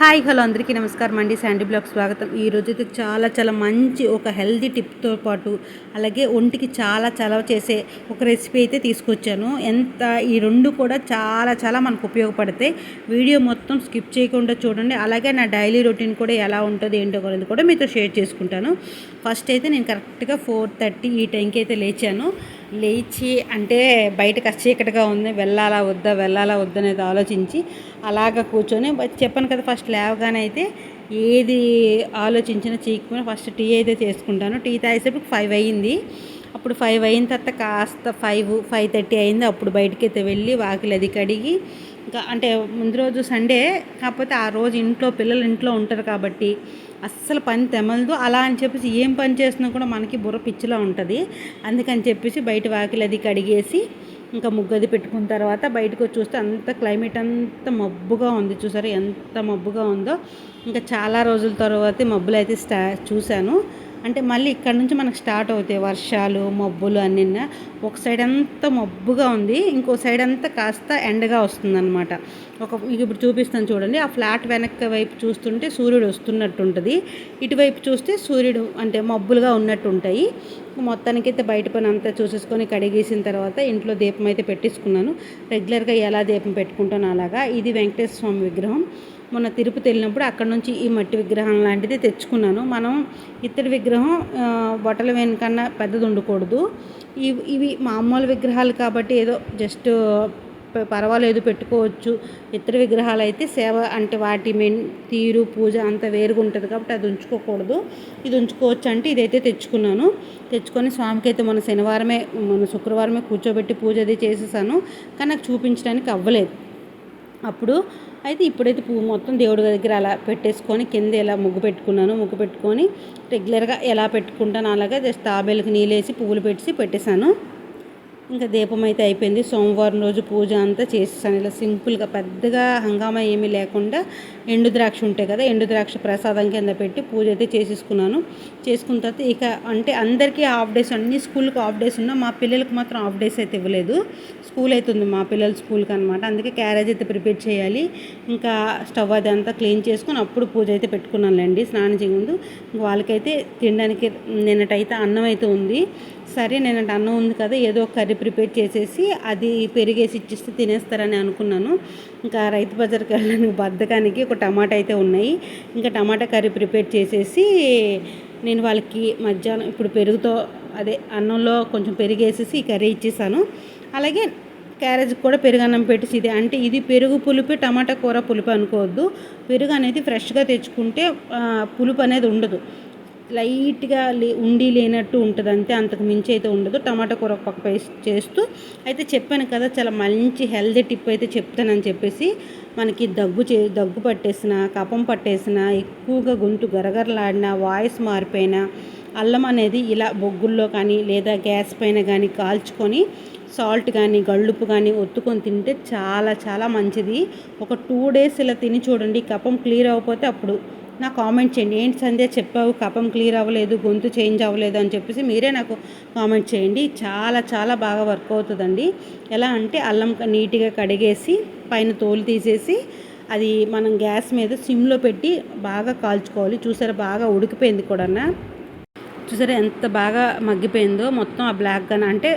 Hi hello అందరికీ నమస్కారం అండి. శాండీ బ్లాగ్ స్వాగతం. ఈ రోజు అయితే చాలా చాలా మంచి ఒక హెల్దీ టిప్తో పాటు అలాగే ఒంటికి చాలా చలవ చేసే ఒక రెసిపీ అయితే తీసుకొచ్చాను. ఎంత ఈ రెండు కూడా చాలా చాలా మనకు ఉపయోగపడతాయి. వీడియో మొత్తం స్కిప్ చేయకుండా చూడండి. అలాగే నా డైలీ రొటీన్ కూడా ఎలా ఉంటుంది ఏంటో అనేది కూడా మీతో షేర్ చేసుకుంటాను. ఫస్ట్ అయితే నేను కరెక్ట్గా ఫోర్ థర్టీ ఈ టైంకి అయితే లేచాను. లేచి అంటే బయటకు చీకటిగా ఉంది వెళ్ళాలా వద్దా వెళ్ళాలా వద్దా అనేది ఆలోచించి అలాగ కూర్చొని చెప్పాను కదా ఫస్ట్ లేవగానే అయితే ఏది ఆలోచించినా చీకపోయినా ఫస్ట్ టీ అయితే చేసుకుంటాను. టీ తాగేసేపు ఫైవ్ అయ్యింది. అప్పుడు ఫైవ్ అయిన తర్వాత కాస్త ఫైవ్ ఫైవ్ థర్టీ అయింది. అప్పుడు బయటకి అయితే వెళ్ళి వాకిలి అది కడిగి అంటే ముందు రోజు సండే కాకపోతే ఆ రోజు ఇంట్లో పిల్లలు ఇంట్లో ఉంటారు కాబట్టి అస్సలు పని తెమలదు. అలా అని చెప్పేసి ఏం పని చేసినా కూడా మనకి బుర్ర పిచ్చిలో ఉంటుంది. అందుకని చెప్పేసి బయట వాకిలి అది కడిగేసి ఇంకా ముగ్గది పెట్టుకున్న తర్వాత బయటకు వచ్చి చూస్తే అంత క్లైమేట్ అంత మబ్బుగా ఉంది. చూసారు ఎంత మబ్బుగా ఉందో. ఇంకా చాలా రోజుల తర్వాత మబ్బులు అయితే స్టా చూశాను. అంటే మళ్ళీ ఇక్కడ నుంచి మనకు స్టార్ట్ అవుతాయి వర్షాలు మబ్బులు అన్నీ ఒక సైడ్ అంతా మబ్బుగా ఉంది ఇంకో సైడ్ అంతా కాస్త ఎండగా వస్తుందన్నమాట. ఒక ఇప్పుడు చూపిస్తాను చూడండి. ఆ ఫ్లాట్ వెనక్కి వైపు చూస్తుంటే సూర్యుడు వస్తున్నట్టు ఉంటుంది ఇటువైపు చూస్తే సూర్యుడు అంటే మబ్బులుగా ఉన్నట్టు ఉంటాయి మొత్తానికైతే బయట పని అంతా చూసేసుకొని కడిగేసిన తర్వాత ఇంట్లో దీపం అయితే పెట్టేసుకున్నాను. రెగ్యులర్గా ఎలా దీపం పెట్టుకుంటాను అలాగా. ఇది వెంకటేశ్వర స్వామి విగ్రహం. మొన్న తిరుపతి వెళ్ళినప్పుడు అక్కడ నుంచి ఈ మట్టి విగ్రహం లాంటిది తెచ్చుకున్నాను. మనం ఇత్తడి విగ్రహం బొటల వెనుకన్నా పెద్దది ఉండకూడదు. ఇవి ఇవి మామూలు విగ్రహాలు కాబట్టి ఏదో జస్ట్ ప- పర్వాలేదు పెట్టుకోవచ్చు. ఇతర విగ్రహాలు అయితే సేవ అంటే వాటి మెయిన్ తీరు పూజ అంత వేరుగా ఉంటుంది కాబట్టి అది ఉంచుకోకూడదు. ఇది ఉంచుకోవచ్చు అంటే ఇదైతే తెచ్చుకున్నాను. తెచ్చుకొని స్వామికి అయితే మన శనివారమే మన శుక్రవారమే కూర్చోబెట్టి పూజ అది చేసేసాను. కానీ నాకు చూపించడానికి అవ్వలేదు. అప్పుడు అయితే ఇప్పుడైతే పువ్వు మొత్తం దేవుడి దగ్గర అలా పెట్టేసుకొని కింద ఇలా ముగ్గు పెట్టుకున్నాను ముగ్గు పెట్టుకొని రెగ్యులర్గా ఎలా పెట్టుకుంటాను అలాగే జస్ట్ తాబేలకు నీళ్ళేసి పువ్వులు పెట్టి పెట్టేశాను. ఇంకా దీపం అయితే అయిపోయింది. సోమవారం రోజు పూజ అంతా చేసేసాను. ఇలా సింపుల్గా పెద్దగా హంగామా ఏమీ లేకుండా ఎండు ద్రాక్ష ఉంటాయి కదా ఎండు ద్రాక్ష ప్రసాదం కింద పెట్టి పూజ అయితే చేసేసుకున్నాను. చేసుకున్న తర్వాత ఇక అంటే అందరికీ హాఫ్ డేస్ అన్ని స్కూల్కి హాఫ్ డేస్ ఉన్నా మా పిల్లలకు మాత్రం హాఫ్ డేస్ అయితే ఇవ్వలేదు. స్కూల్ అయితే ఉంది మా పిల్లల స్కూల్కి అనమాట అందుకే క్యారేజ్ అయితే ప్రిపేర్ చేయాలి. ఇంకా స్టవ్ అది అంతా క్లీన్ చేసుకొని అప్పుడు పూజ అయితే పెట్టుకున్నానులేండి. స్నానం చేయముందు వాళ్ళకైతే తినడానికి నిన్నటైతే అన్నం అయితే ఉంది. సరే నేనంటే అన్నం ఉంది కదా ఏదో ఒక కర్రీ ప్రిపేర్ చేసేసి అది పెరిగేసి ఇచ్చిస్తే తినేస్తారని అనుకున్నాను. ఇంకా రైతు బజార్కి వెళ్ళడానికి బద్దకానికి ఒక టమాటా అయితే ఉన్నాయి. ఇంకా టమాటా కర్రీ ప్రిపేర్ చేసేసి నేను వాళ్ళకి మధ్యాహ్నం ఇప్పుడు పెరుగుతో అదే అన్నంలో కొంచెం పెరిగేసేసి ఈ కర్రీ ఇచ్చేసాను. అలాగే క్యారేజ్కి కూడా పెరుగు అన్నం పెట్టేసి ఇది అంటే ఇది పెరుగు పులుపు టమాటా కూర పులుపు అనుకోవద్దు. పెరుగు అనేది ఫ్రెష్గా తెచ్చుకుంటే పులుపు అనేది ఉండదు. లైట్గా లే ఉండి లేనట్టు ఉంటుంది అంతే అంతకు మించి అయితే ఉండదు. టమాటా కూర ఒక పక్క వేసి చేస్తూ అయితే చెప్పాను కదా చాలా మంచి హెల్దీ టిప్ అయితే చెప్తానని చెప్పేసి మనకి దగ్గు చే దగ్గు పట్టేసిన కపం పట్టేసిన ఎక్కువగా గొంతు గరగరలాడిన వాయిస్ మారిపోయినా అల్లం అనేది ఇలా బొగ్గుల్లో కానీ లేదా గ్యాస్ పైన కానీ కాల్చుకొని సాల్ట్ కానీ గళ్ళుపు కానీ ఒత్తుకొని తింటే చాలా చాలా మంచిది. ఒక టూ డేస్ ఇలా తిని చూడండి కపం క్లియర్ అవ్వకపోతే అప్పుడు నా కామెంట్ చేయండి. ఏంటి సంధ్య చెప్పావు? కపం క్లియర్ అవ్వలేదు గొంతు చేంజ్ అవ్వలేదు అని చెప్పేసి మీరే నాకు కామెంట్ చేయండి. చాలా చాలా బాగా వర్క్ అవుతుందండి. ఎలా అంటే అల్లం నీట్గా కడిగేసి పైన తోలు తీసేసి అది మనం గ్యాస్ మీద సిమ్లో పెట్టి బాగా కాల్చుకోవాలి. చూసారా? బాగా ఉడికిపోయింది కూడా చూసారా? ఎంత బాగా మగ్గిపోయిందో? మొత్తం ఆ బ్లాక్ అంటే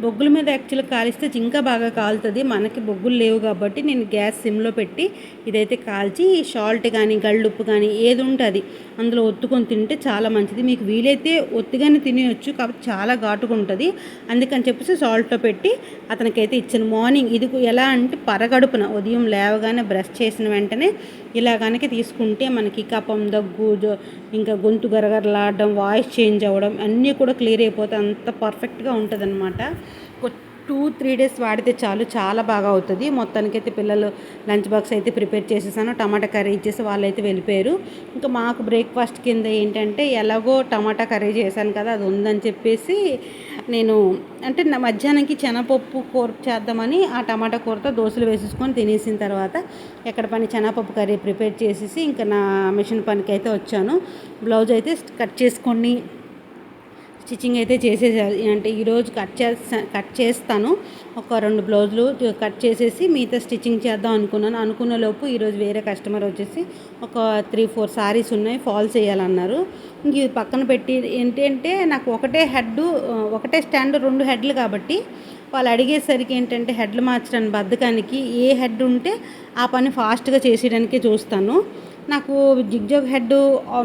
బొగ్గుల మీద యాక్చువల్గా కాలిస్తే ఇంకా బాగా కాలుతుంది. మనకి బొగ్గులు లేవు కాబట్టి నేను గ్యాస్ సిమ్లో పెట్టి ఇదైతే కాల్చి సాల్ట్ కానీ గళ్ళుప్పు కానీ ఏది ఉంటుంది అందులో ఒత్తుకొని తింటే చాలా మంచిది. మీకు వీలైతే ఒత్తిగానే తినేయచ్చు కాబట్టి చాలా ఘాటుగా ఉంటుంది. అందుకని చెప్పేసి సాల్ట్లో పెట్టి అతనికైతే ఇచ్చాను. మార్నింగ్ ఇది ఎలా అంటే పరగడుపున ఉదయం లేవగానే బ్రష్ చేసిన వెంటనే ఇలా కనుక తీసుకుంటే మనకి కపం దగ్గు జో- ఇంకా గొంతు గరగరలాడడం వాయిస్ చేంజ్ అవ్వడం అన్నీ కూడా క్లియర్ అయిపోతాయి అంత పర్ఫెక్ట్గా ఉంటుంది టూ త్రీ డేస్ వాడితే చాలు చాలా బాగా అవుతుంది. మొత్తానికైతే పిల్లలు లంచ్ బాక్స్ అయితే ప్రిపేర్ చేసేసాను. టమాటా కర్రీ ఇచ్చేసి వాళ్ళు అయితే వెళ్ళిపోయారు. ఇంకా మాకు బ్రేక్ఫాస్ట్ కింద ఏంటంటే ఎలాగో టమాటా కర్రీ చేశాను కదా అది ఉందని చెప్పేసి నేను అంటే నా మధ్యాహ్నంకి శనగపప్పు కూర చేద్దామని ఆ టమాటా కూరతో దోశలు వేసేసుకొని తినేసిన తర్వాత ఎక్కడ పని శనగపప్పు కర్రీ ప్రిపేర్ చేసేసి ఇంకా నా మిషన్ పనికి అయితే వచ్చాను. బ్లౌజ్ అయితే కట్ చేసుకొని స్టిచ్చింగ్ అయితే చేసేసారు అంటే ఈరోజు కట్ చేస్తా కట్ చేస్తాను. ఒక రెండు బ్లౌజులు కట్ చేసేసి మిగతా స్టిచ్చింగ్ చేద్దాం అనుకున్నాను. అనుకున్న లోపు ఈరోజు వేరే కస్టమర్ వచ్చేసి ఒక త్రీ ఫోర్ సారీస్ ఉన్నాయి ఫాల్స్ చేయాలన్నారు ఇంక ఇది పక్కన పెట్టి ఏంటంటే నాకు ఒకటే హెడ్ ఒకటే స్టాండ్ రెండు హెడ్లు కాబట్టి వాళ్ళు అడిగేసరికి ఏంటంటే హెడ్లు మార్చడానికి బద్దకానికి ఏ హెడ్ ఉంటే ఆ పని ఫాస్ట్గా చేసేయడానికే చూస్తాను. నాకు జిగ్జాగ్ హెడ్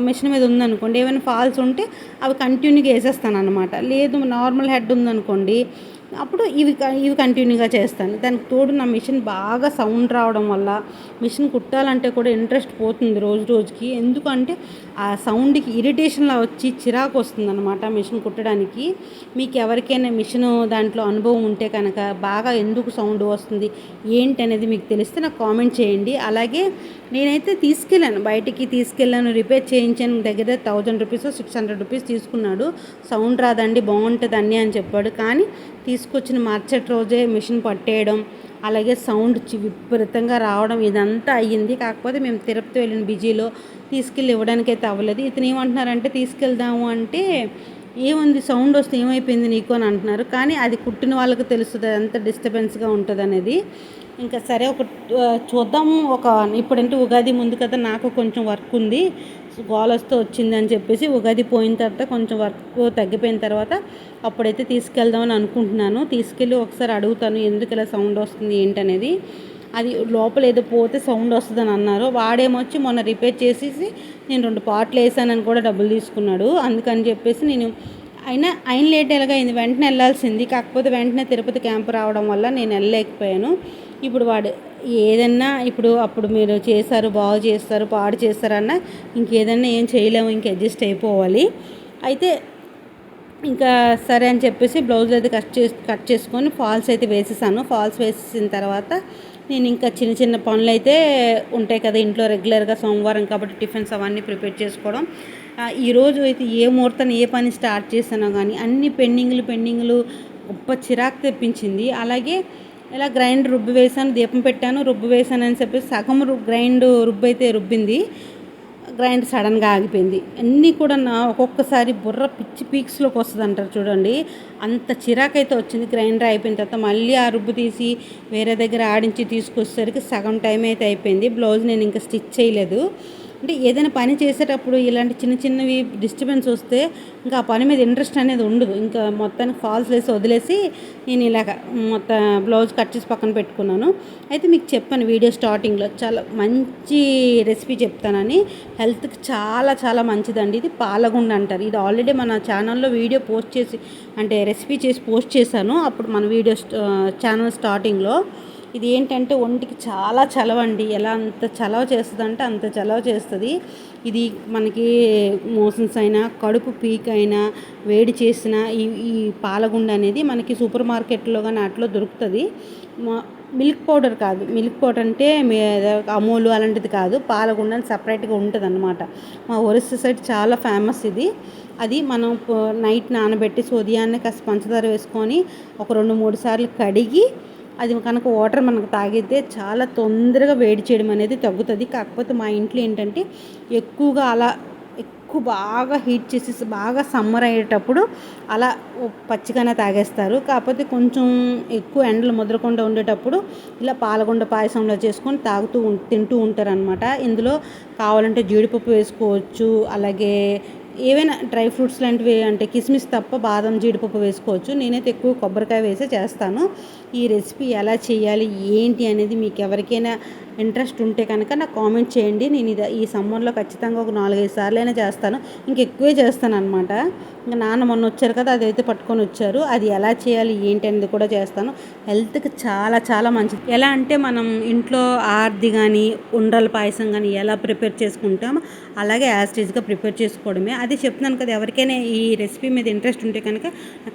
మిషన్ మీద ఉందనుకోండి. ఏమైనా ఫాల్స్ ఉంటే అవి కంటిన్యూగా వేసేస్తాను అనమాట లేదు నార్మల్ హెడ్ ఉందనుకోండి అప్పుడు ఇవి ఇవి కంటిన్యూగా చేస్తాను. దానికి తోడు నా మిషన్ బాగా సౌండ్ రావడం వల్ల మిషన్ కుట్టాలంటే కూడా ఇంట్రెస్ట్ పోతుంది రోజు రోజుకి. ఎందుకంటే ఆ సౌండ్కి ఇరిటేషన్లా వచ్చి చిరాకు వస్తుంది అనమాట మిషన్ కుట్టడానికి. మీకు ఎవరికైనా మిషన్ దాంట్లో అనుభవం ఉంటే కనుక బాగా ఎందుకు సౌండ్ వస్తుంది ఏంటి అనేది మీకు తెలిస్తే నాకు కామెంట్ చేయండి. అలాగే నేనైతే తీసుకెళ్ళాను. బయటికి తీసుకెళ్ళాను. రిపేర్ చేయించాను. దగ్గర thousand rupees six hundred rupees తీసుకున్నాడు. సౌండ్ రాదండి. బాగుంటుంది అన్నీ అని చెప్పాడు. కానీ తీసుకొచ్చిన మరుసటి రోజే మిషన్ పట్టేయడం అలాగే సౌండ్ విపరీతంగా రావడం ఇదంతా అయ్యింది. కాకపోతే మేము తిరుపతి వెళ్ళిన బిజీలో తీసుకెళ్ళి ఇవ్వడానికి అయితే అవ్వలేదు. ఇతను ఏమంటున్నారంటే తీసుకెళ్దాము అంటే ఏముంది? సౌండ్ వస్తే ఏమైపోయింది నీకు? అని అంటున్నారు. కానీ అది కుట్టిన వాళ్ళకి తెలుస్తుంది. ఎంత డిస్టర్బెన్స్గా ఉంటుంది అనేది ఇంకా సరే ఒక చూద్దాము ఒక ఇప్పుడంటే ఉగాది ముందు కదా నాకు కొంచెం వర్క్ ఉంది. గోలస్తో వచ్చింది అని చెప్పేసి ఉగాది పోయిన తర్వాత కొంచెం వర్క్ తగ్గిపోయిన తర్వాత అప్పుడైతే తీసుకెళ్దామని అనుకుంటున్నాను. తీసుకెళ్ళి ఒకసారి అడుగుతాను ఎందుకు ఇలా సౌండ్ వస్తుంది ఏంటనేది. అది లోపల ఏదో పోతే సౌండ్ వస్తుందని అన్నారు. వాడేమొచ్చి మొన్న రిపేర్ చేసేసి నేను రెండు పార్ట్లు వేసానని కూడా డబ్బులు తీసుకున్నాడు. అందుకని చెప్పేసి నేను అయినా ఆయన లేట్ ఎలాగైంది వెంటనే వెళ్ళాల్సింది. కాకపోతే వెంటనే తిరుపతి క్యాంప్ రావడం వల్ల నేను వెళ్ళలేకపోయాను. ఇప్పుడు వాడు ఏదన్నా ఇప్పుడు అప్పుడు మీరు చేస్తారు బాగు చేస్తారు పాడు చేస్తారన్నా ఇంకేదన్నా ఏం చేయలేము ఇంక అడ్జస్ట్ అయిపోవాలి. అయితే ఇంకా సరే అని చెప్పేసి బ్లౌజ్ అయితే కట్ చేసి కట్ చేసుకొని ఫాల్స్ అయితే వేసేసాను. ఫాల్స్ వేసేసిన తర్వాత నేను ఇంకా చిన్న చిన్న పనులు అయితే ఉంటాయి కదా ఇంట్లో రెగ్యులర్గా సోమవారం కాబట్టి టిఫిన్స్ అవన్నీ ప్రిపేర్ చేసుకోవడం. ఈరోజు అయితే ఏ ముహూర్తం ఏ పని స్టార్ట్ చేసానో కానీ అన్ని పెండింగ్లు పెండింగ్లు గొప్ప చిరాకు తెప్పించింది. అలాగే ఇలా గ్రైండ్ రుబ్బు వేసాను దీపం పెట్టాను రుబ్బు వేసాను అని చెప్పి సగం గ్రైండ్ రుబ్బు అయితే రుబ్బింది. గ్రైండ్ సడన్గా ఆగిపోయింది. అన్నీ కూడా నా ఒక్కొక్కసారి బుర్ర పిచ్చి పీక్స్లోకి వస్తుంది అంటారు చూడండి. అంత చిరాకైతే వచ్చింది. గ్రైండర్ అయిపోయిన తర్వాత మళ్ళీ ఆ రుబ్బు తీసి వేరే దగ్గర ఆడించి తీసుకొచ్చేసరికి సగం టైం అయితే అయిపోయింది. బ్లౌజ్ నేను ఇంకా స్టిచ్ చేయలేదు. అంటే ఏదైనా పని చేసేటప్పుడు ఇలాంటి చిన్న చిన్నవి డిస్టర్బెన్స్ వస్తే ఇంకా ఆ పని మీద ఇంట్రెస్ట్ అనేది ఉండదు. ఇంకా మొత్తానికి ఫాల్స్ వేసి వదిలేసి నేను ఇలాగ మొత్తం బ్లౌజ్ కట్ చేసి పక్కన పెట్టుకున్నాను. అయితే మీకు చెప్పాను వీడియో స్టార్టింగ్లో చాలా మంచి రెసిపీ చెప్తానని. హెల్త్కి చాలా చాలా మంచిదండి. ఇది పాలగుండ అంటారు. ఇది ఆల్రెడీ మన ఛానల్లో వీడియో పోస్ట్ చేసి అంటే రెసిపీ చేసి పోస్ట్ చేశాను. అప్పుడు మన వీడియో ఛానల్ స్టార్టింగ్లో ఇది ఏంటంటే ఒంటికి చాలా చలవండి. ఎలా అంత చలవ చేస్తుంది అంటే అంత చలవ చేస్తుంది. ఇది మనకి మోషన్స్ అయినా కడుపు పీక్ అయినా వేడి చేసిన ఈ ఈ పాలగుండ అనేది మనకి సూపర్ మార్కెట్లో కానీ అట్లో దొరుకుతుంది. మిల్క్ పౌడర్ కాదు. మిల్క్ పౌడర్ అంటే అమూలు అలాంటిది కాదు. పాలగుండ అని సపరేట్గా ఉంటుంది అనమాట మా ఒరిస్సా సైడ్ చాలా ఫేమస్ ఇది. అది మనం నైట్ నానబెట్టి ఉదయాన్నే కాస్త పంచదార వేసుకొని ఒక రెండు మూడు సార్లు కడిగి అది కనుక వాటర్ మనకు తాగితే చాలా తొందరగా వేడి చేయడం అనేది తగ్గుతుంది. కాకపోతే మా ఇంట్లో ఏంటంటే ఎక్కువగా అలా ఎక్కువ బాగా హీట్ చేసి బాగా సమ్మర్ అయ్యేటప్పుడు అలా పచ్చిగానే తాగేస్తారు. కాకపోతే కొంచెం ఎక్కువ ఎండలు ముద్రకుండా ఉండేటప్పుడు ఇలా పాలగొండ పాయసంలో చేసుకొని తాగుతూ తింటూ ఉంటారనమాట ఇందులో కావాలంటే జీడిపప్పు వేసుకోవచ్చు అలాగే ఏవైనా డ్రై ఫ్రూట్స్ లాంటివి అంటే కిస్మిస్ తప్ప బాదం జీడిపప్పు వేసుకోవచ్చు. నేనైతే ఎక్కువ కొబ్బరికాయ వేసే చేస్తాను. ఈ రెసిపీ ఎలా చేయాలి ఏంటి అనేది మీకు ఎవరికైనా ఇంట్రెస్ట్ ఉంటే కనుక నాకు కామెంట్ చేయండి. నేను ఇది ఈ సమ్మర్లో ఖచ్చితంగా ఒక నాలుగైదు సార్లైనా చేస్తాను. ఇంకెక్కువే చేస్తాను అనమాట ఇంకా నాన్న మొన్న వచ్చారు కదా అదైతే పట్టుకొని వచ్చారు. అది ఎలా చేయాలి ఏంటి అనేది కూడా చేస్తాను. హెల్త్కి చాలా చాలా మంచిది. ఎలా అంటే మనం ఇంట్లో ఆర్ది కానీ ఉండ్రల పాయసం కానీ ఎలా ప్రిపేర్ చేసుకుంటామో అలాగే యాస్టీజ్గా ప్రిపేర్ చేసుకోవడమే. అది చెప్తున్నాను కదా ఎవరికైనా ఈ రెసిపీ మీద ఇంట్రెస్ట్ ఉంటే కనుక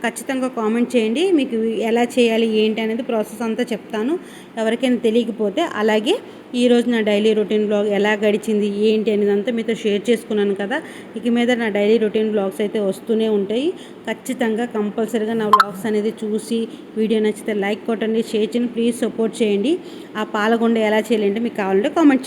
ఖచ్చితంగా కామెంట్ చేయండి. మీకు ఎలా చేయాలి ఏంటి అనేది ప్రాసెస్ అంతా చెప్తాను. ఎవరికైనా తెలియకపోతే అలాగే ఈరోజు నా డైలీ రొటీన్ బ్లాగ్ ఎలా గడిచింది ఏంటి అనేది అంతా మీతో షేర్ చేసుకున్నాను కదా. ఇక మీద నా డైలీ రొటీన్ బ్లాగ్స్ అయితే వస్తూనే ఉంటాయి. ఖచ్చితంగా కంపల్సరీగా నా బ్లాగ్స్ అనేది చూసి వీడియో నచ్చితే లైక్ కొట్టండి షేర్ చేయండి ప్లీజ్ సపోర్ట్ చేయండి. ఆ పాలగొండ ఎలా చేయాలంటే మీకు కావాలంటే కామెంట్